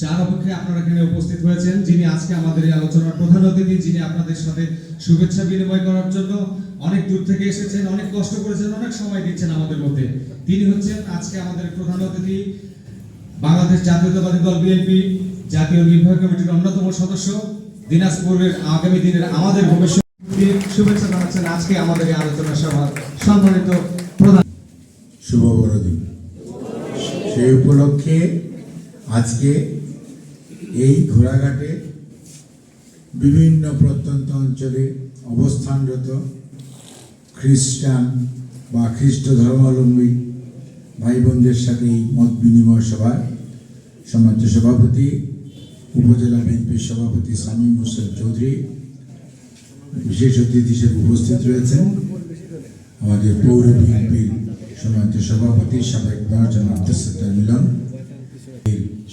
যার অপেক্ষায় আপনারা এখানে উপস্থিত হয়েছেন, যিনি আজকে আমাদের এই আলোচনার প্রধান অতিথি, যিনি আপনাদের সাথে শুভেচ্ছা বিনিময় করার জন্য অনেক দূর থেকে এসেছেন, অনেক কষ্ট করেছেন, অনেক সময় দিচ্ছেন আমাদের মধ্যে। তিনি হচ্ছেন আজকে আমাদের প্রধান অতিথি, বাংলাদেশ জাতীয়তাবাদী দল বিএনপি জাতীয় নির্বাহী কমিটির অন্যতম সদস্য, দিনাজপুরের আগামী দিনের আমাদের ভবিষ্যৎ শুভেচ্ছা জানাচ্ছেন আজকে আমাদের এই আলোচনা সভার সম্মানিত প্রধান। শুভ বড়দিন। সেই উপলক্ষে আজকে এই ঘোড়াঘাটে বিভিন্ন প্রত্যন্ত অঞ্চলে অবস্থানরত খ্রিস্টান বা খ্রিস্ট ধর্মাবলম্বী ভাই বোনদের সাথে এই মত বিনিময় সভায় সমাজ সভাপতি, উপজেলা বিএনপির সভাপতি সামিম হোসেন চৌধুরী, বিশেষ অতিথি হিসেবে উপস্থিত রয়েছেন। আমাদের পৌর বিএনপির সমাজ সভাপতি সাবেক মহাজন আব্দুল মিলন।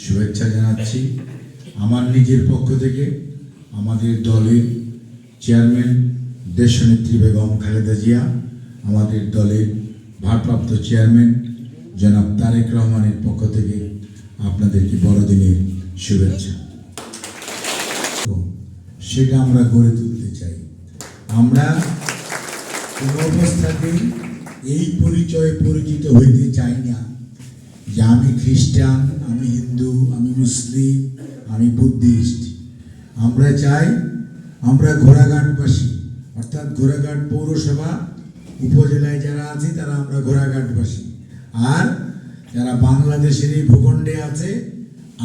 শুভেচ্ছা জানাচ্ছি আমার নিজের পক্ষ থেকে আমাদের দলের চেয়ারম্যান দেশনেত্রী বেগম খালেদা জিয়া, আমাদের দলের ভারপ্রাপ্ত চেয়ারম্যান জনাব তারেক রহমানের পক্ষ থেকে আপনাদেরকে বড়দিনের শুভেচ্ছা। সেটা আমরা গড়ে তুলতে চাই। আমরা কোনো অবস্থাতেই এই পরিচয়ে পরিচিত হইতে চাই না যে আমি খ্রিস্টান, আমি হিন্দু, আমি মুসলিম, আমি বুদ্ধিস্ট। আমরা চাই আমরা ঘোড়াঘাটবাসী, অর্থাৎ ঘোড়াঘাট পৌরসভা উপজেলায় যারা আছে, তারা আমরা ঘোড়াঘাটবাসী। আর যারা বাংলাদেশের এই ভূখণ্ডে আছে,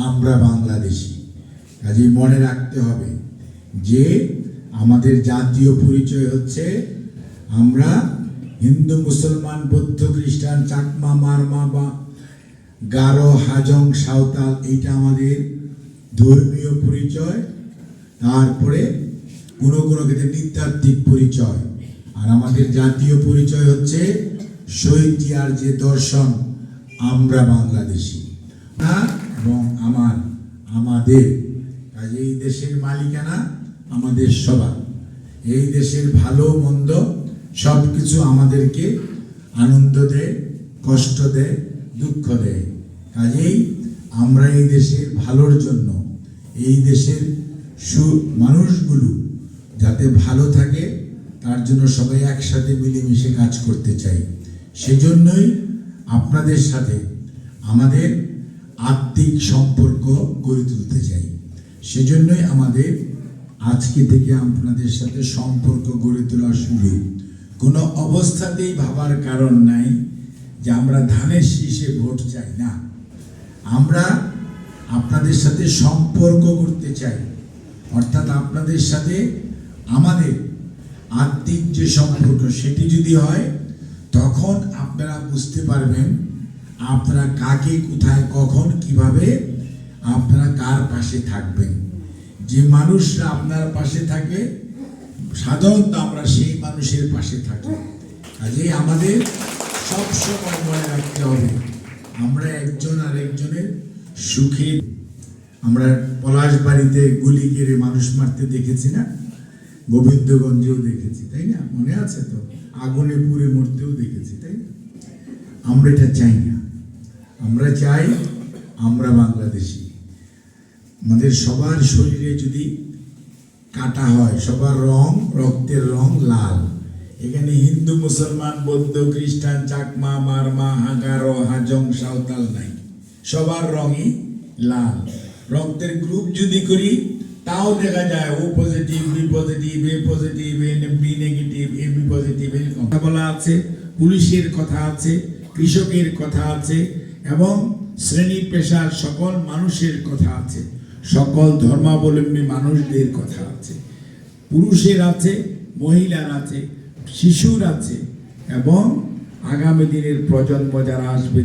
আমরা বাংলাদেশি। কাজেই মনে রাখতে হবে যে আমাদের জাতীয় পরিচয় হচ্ছে আমরা হিন্দু, মুসলমান, বৌদ্ধ, খ্রিস্টান, চাকমা, মারমা বা গারো, হাজং, সাঁওতাল, এইটা আমাদের ধর্মীয় পরিচয়। তারপরে কোনো কোনো ক্ষেত্রে নৃতাত্ত্বিক পরিচয়। আর আমাদের জাতীয় পরিচয় হচ্ছে শহীদ যে দর্শন, আমরা বাংলাদেশি। এবং আমার, আমাদের। কাজে এই দেশের মালিকানা আমাদের সবার। এই দেশের ভালো, মন্দ সব কিছু আমাদেরকে আনন্দ দেয়, কষ্ট দেয়। দুঃখ দেয়। কাজেই আমরা এই দেশের ভালোর জন্য, এই দেশের সু মানুষগুলো যাতে ভালো থাকে, তার জন্য সবাই একসাথে মিলেমিশে কাজ করতে চাই। সেজন্যই আপনাদের সাথে আমাদের আত্মিক সম্পর্ক গড়ে তুলতে চাই। সেজন্যই আমাদের আজকে থেকে আপনাদের সাথে সম্পর্ক গড়ে তোলা শুরু। কোনো অবস্থাতেই ভাবার কারণ নাই। যে আমরা ধানের শীষে ভোট চাই না। আমরা আপনাদের সাথে সম্পর্ক করতে চাই। অর্থাৎ আপনাদের সাথে আমাদের আত্মিক যে সম্পর্ক সেটি যদি হয়, তখন আপনারা বুঝতে পারবেন আপনারা কাকে, কোথায়, কখন, কীভাবে আপনারা কার পাশে থাকবেন। যে মানুষরা আপনার পাশে থাকে, সাধারণত আমরা সেই মানুষের পাশে থাকি। কাজেই আমাদের সবসময় মনে রাখতে হবে, আমরা একজন আর একজনের সুখে। আমরা পলাশ বাড়িতে গুলি কেড়ে মানুষ মারতে দেখেছি না? গোবিন্দগঞ্জেও দেখেছি, তাই না? মনে আছে তো? আগুনে পুড়ে মরতেও দেখেছি, তাই আমরা এটা চাই না। আমরা চাই আমরা বাংলাদেশি। আমাদের সবার শরীরে যদি কাটা হয়, সবার রং রক্তের রং লাল এখানে হিন্দু, মুসলমান, বৌদ্ধ, খ্রিস্টান, চাকমা, মারমা হাগারো হাজং, সাঁওতাল নাই। সবার রঙই লাল। রক্তের গ্রুপ যদি করি, তাও দেখা যায় O positive B positive A positive A B negative A B positive এরকম। বলা আছে, পুলিশের কথা আছে, কৃষকের কথা আছে, এবং শ্রেণি, পেশার সকল মানুষের কথা আছে, সকল ধর্মাবলম্বী মানুষদের কথা আছে। পুরুষের আছে, মহিলার আছে শিশুর আছে এবং আগামী দিনের প্রজন্ম যারা আসবে